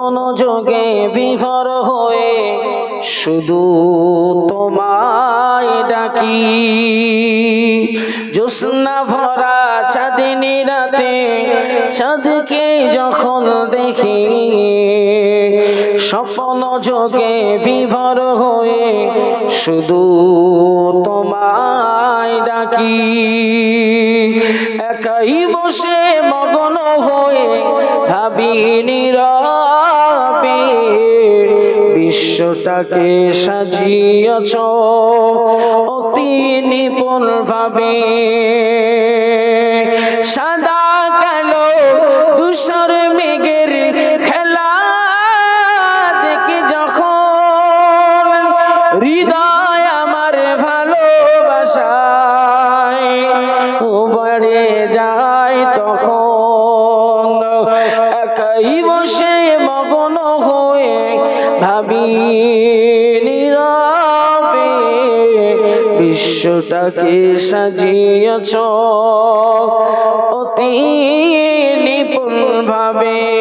স্বপ্ন যোগে বিভর হয়ে শুধু তোমায় ডাকি। জ্যোৎস্না ভরা চাঁদিনী রাতে চাঁদকে যখন দেখি স্বপ্ন যোগে বিভর হয়ে শুধু তোমায় ডাকি। একাই বসে মগন হয়ে ভাবি নীরবে বিশ্বটাকে সাজিয়েছ অতি নিপুণ ভাবে। সাদা কালো দুসর মেঘের খেলা দেখে যখন হৃদয় আমার বাড়ে যায় তখন একাই বসে মগন হয়ে ভাবি নীরবে বিশ্বটাকে সাজিয়েছ। অতি নিপুণ ভাবে